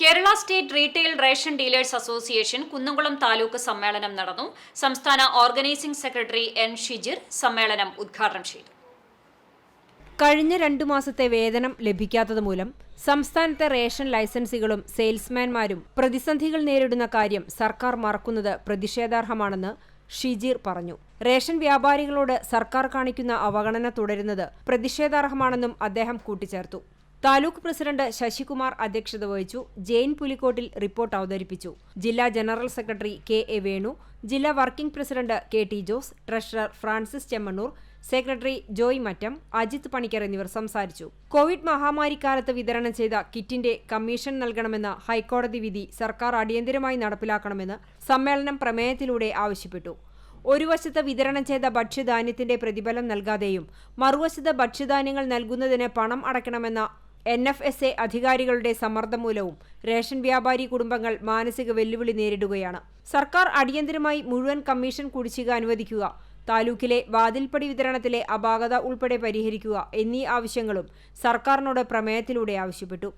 Kerala state retail ration dealers association Kunnamkulam taluk സമ്മേളനം നടന്നു. സംസ്ഥാന ഓർഗനൈസിംഗ് സെക്രട്ടറി എൻ ഷിജിർ സമ്മേളനം ഉദ്ഘാടനം ചെയ്തു. കഴിഞ്ഞ രണ്ടു മാസത്തെ വേതനം ലഭിക്കാത്തത് മൂലം സംസ്ഥാനത്തെ റേഷൻ ലൈസൻസികളും സെയിൽസ്മാൻമാരും പ്രതിസന്ധികൾ നേരിടുന്ന കാര്യം സർക്കാർ മറക്കുന്നത് പ്രതിഷേധാർഹമാണെന്ന് ഷിജീർ പറഞ്ഞു. റേഷൻ വ്യാപാരികളോട് സർക്കാർ കാണിക്കുന്ന അവഗണന തുടരുന്നത് പ്രതിഷേധാർഹമാണെന്നും അദ്ദേഹം കൂട്ടിച്ചേർത്തു. താലൂക്ക് പ്രസിഡന്റ് ശശികുമാർ അധ്യക്ഷത വഹിച്ചു. ജെയിൻ പുലിക്കോട്ടിൽ റിപ്പോർട്ട് അവതരിപ്പിച്ചു. ജില്ലാ general secretary K A Venu ജില്ലാ working president K T Jose treasurer Francis Chemmannur secretary Joy Mattam Ajith Panicker എന്നിവർ സംസാരിച്ചു. കോവിഡ് മഹാമാരിക്കാലത്ത് വിതരണം ചെയ്ത കിറ്റിന്റെ കമ്മീഷൻ നൽകണമെന്ന ഹൈക്കോടതി വിധി സർക്കാർ അടിയന്തരമായി നടപ്പിലാക്കണമെന്ന് സമ്മേളനം പ്രമേയത്തിലൂടെ ആവശ്യപ്പെട്ടു. ഒരു വശത്ത് വിതരണം ചെയ്ത ഭക്ഷ്യധാന്യത്തിന്റെ പ്രതിഫലം നൽകാതെയും മറുവശത്ത് ഭക്ഷ്യധാന്യങ്ങൾ നൽകുന്നതിന് പണം അടയ്ക്കണമെന്ന എൻ എഫ് എസ് എ അധികാരികളുടെ സമ്മർദ്ദം മൂലവും റേഷൻ വ്യാപാരി കുടുംബങ്ങൾ മാനസിക വെല്ലുവിളി നേരിടുകയാണ്. സർക്കാർ അടിയന്തരമായി മുഴുവൻ കമ്മീഷൻ കുടിശ്ശിക അനുവദിക്കുക താലൂക്കിലെ വാതിൽപ്പടി വിതരണത്തിലെ അപാകത ഉൾപ്പെടെ പരിഹരിക്കുക എന്നീ ആവശ്യങ്ങളും സർക്കാരിനോട് പ്രമേയത്തിലൂടെ ആവശ്യപ്പെട്ടു.